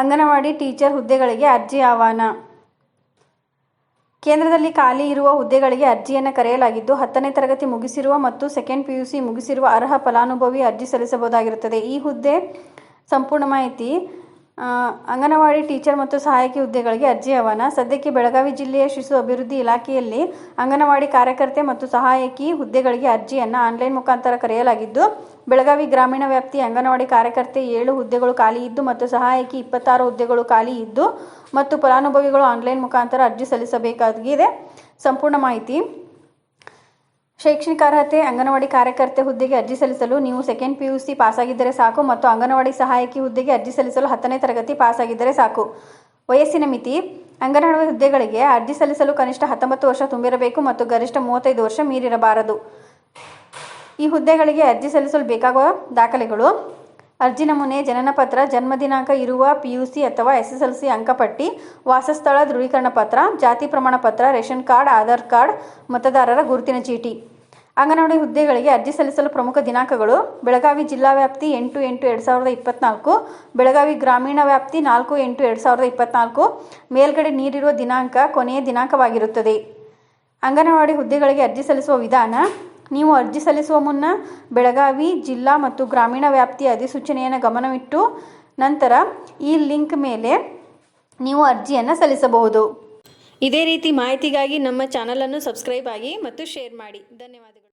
Anganwadi teacher ಹುದ್ದೆಗಳಿಗೆ ಅರ್ಜಿ ಆಹ್ವಾನ. ಕೇಂದ್ರದಲ್ಲಿ ಖಾಲಿ ಇರುವ ಹುದ್ದೆಗಳಿಗೆ ಅರ್ಜಿಯನ್ನು ಕರೆಯಲಾಗಿದ್ದು, ಹತ್ತನೇ ತರಗತಿ ಮುಗಿಸಿರುವ ಮತ್ತು ಸೆಕೆಂಡ್ ಪಿಯುಸಿ ಮುಗಿಸಿರುವ ಅರ್ಹ ಫಲಾನುಭವಿ ಅರ್ಜಿ ಸಲ್ಲಿಸಬಹುದಾಗಿರುತ್ತದೆ. ಈ ಹುದ್ದೆ ಸಂಪೂರ್ಣ ಮಾಹಿತಿ ಅಂಗನವಾಡಿ ಟೀಚರ್ ಮತ್ತು ಸಹಾಯಕಿ ಹುದ್ದೆಗಳಿಗೆ ಅರ್ಜಿ ಆಹ್ವಾನ. ಸದ್ಯಕ್ಕೆ ಬೆಳಗಾವಿ ಜಿಲ್ಲೆಯ ಶಿಶು ಅಭಿವೃದ್ಧಿ ಇಲಾಖೆಯಲ್ಲಿ ಅಂಗನವಾಡಿ ಕಾರ್ಯಕರ್ತೆ ಮತ್ತು ಸಹಾಯಕಿ ಹುದ್ದೆಗಳಿಗೆ ಅರ್ಜಿಯನ್ನು ಆನ್ಲೈನ್ ಮುಖಾಂತರ ಕರೆಯಲಾಗಿದ್ದು, ಬೆಳಗಾವಿ ಗ್ರಾಮೀಣ ವ್ಯಾಪ್ತಿಯ ಅಂಗನವಾಡಿ ಕಾರ್ಯಕರ್ತೆ ಏಳು ಹುದ್ದೆಗಳು ಖಾಲಿ ಇದ್ದು ಮತ್ತು ಸಹಾಯಕಿ ಇಪ್ಪತ್ತಾರು ಹುದ್ದೆಗಳು ಖಾಲಿ ಇದ್ದು ಮತ್ತು ಫಲಾನುಭವಿಗಳು ಆನ್ಲೈನ್ ಮುಖಾಂತರ ಅರ್ಜಿ ಸಲ್ಲಿಸಬೇಕಾಗಿದೆ. ಸಂಪೂರ್ಣ ಮಾಹಿತಿ ಶೈಕ್ಷಣಿಕ ಅರ್ಹತೆ, ಅಂಗನವಾಡಿ ಕಾರ್ಯಕರ್ತೆ ಹುದ್ದೆಗೆ ಅರ್ಜಿ ಸಲ್ಲಿಸಲು ನೀವು ಸೆಕೆಂಡ್ ಪಿ ಯು ಸಿ ಪಾಸಾಗಿದ್ದರೆ ಸಾಕು ಮತ್ತು ಅಂಗನವಾಡಿ ಸಹಾಯಕಿ ಹುದ್ದೆಗೆ ಅರ್ಜಿ ಸಲ್ಲಿಸಲು ಹತ್ತನೇ ತರಗತಿ ಪಾಸಾಗಿದ್ದರೆ ಸಾಕು. ವಯಸ್ಸಿನ ಮಿತಿ, ಅಂಗನವಾಡಿ ಹುದ್ದೆಗಳಿಗೆ ಅರ್ಜಿ ಸಲ್ಲಿಸಲು ಕನಿಷ್ಠ ಹತ್ತೊಂಬತ್ತು ವರ್ಷ ತುಂಬಿರಬೇಕು ಮತ್ತು ಗರಿಷ್ಠ ಮೂವತ್ತೈದು ವರ್ಷ ಮೀರಿರಬಾರದು. ಈ ಹುದ್ದೆಗಳಿಗೆ ಅರ್ಜಿ ಸಲ್ಲಿಸಲು ಬೇಕಾಗುವ ದಾಖಲೆಗಳು ಅರ್ಜಿ ನಮೂನೆ ಜನನ ಪತ್ರ ಜನ್ಮ ದಿನಾಂಕ ಇರುವ ಪಿ ಯು ಸಿ ಅಥವಾ ಎಸ್ ಎಸ್ ಎಲ್ ಸಿ ಅಂಕಪಟ್ಟಿ, ವಾಸಸ್ಥಳ ದೃಢೀಕರಣ ಪತ್ರ, ಜಾತಿ ಪ್ರಮಾಣ ಪತ್ರ, ರೇಷನ್ ಕಾರ್ಡ್, ಆಧಾರ್ ಕಾರ್ಡ್, ಮತದಾರರ ಗುರುತಿನ ಚೀಟಿ. ಅಂಗನವಾಡಿ ಹುದ್ದೆಗಳಿಗೆ ಅರ್ಜಿ ಸಲ್ಲಿಸಲು ಪ್ರಮುಖ ದಿನಾಂಕಗಳು ಬೆಳಗಾವಿ ಜಿಲ್ಲಾ ವ್ಯಾಪ್ತಿ ಎಂಟು ಎಂಟು ಎರಡು ಸಾವಿರದ ಇಪ್ಪತ್ನಾಲ್ಕು, ಬೆಳಗಾವಿ ಗ್ರಾಮೀಣ ವ್ಯಾಪ್ತಿ ನಾಲ್ಕು ಎಂಟು ಎರಡು ಸಾವಿರದ ಇಪ್ಪತ್ನಾಲ್ಕು, ಮೇಲ್ಗಡೆ ನೀಡಿರುವ ದಿನಾಂಕ ಕೊನೆಯ ದಿನಾಂಕವಾಗಿರುತ್ತದೆ. ಅಂಗನವಾಡಿ ಹುದ್ದೆಗಳಿಗೆ ಅರ್ಜಿ ಸಲ್ಲಿಸುವ ವಿಧಾನ ನೀವು ಅರ್ಜಿ ಸಲ್ಲಿಸುವ ಮುನ್ನ ಬೆಳಗಾವಿ ಜಿಲ್ಲಾ ಮತ್ತು ಗ್ರಾಮೀಣ ವ್ಯಾಪ್ತಿಯ ಅಧಿಸೂಚನೆಯನ್ನು ಗಮನವಿಟ್ಟು ನಂತರ ಈ ಲಿಂಕ್ ಮೇಲೆ ನೀವು ಅರ್ಜಿಯನ್ನು ಸಲ್ಲಿಸಬಹುದು. ಇದೇ ರೀತಿ ಮಾಹಿತಿಗಾಗಿ ನಮ್ಮ ಚಾನಲನ್ನು ಸಬ್ಸ್ಕ್ರೈಬ್ ಆಗಿ ಮತ್ತು ಶೇರ್ ಮಾಡಿ. ಧನ್ಯವಾದಗಳು.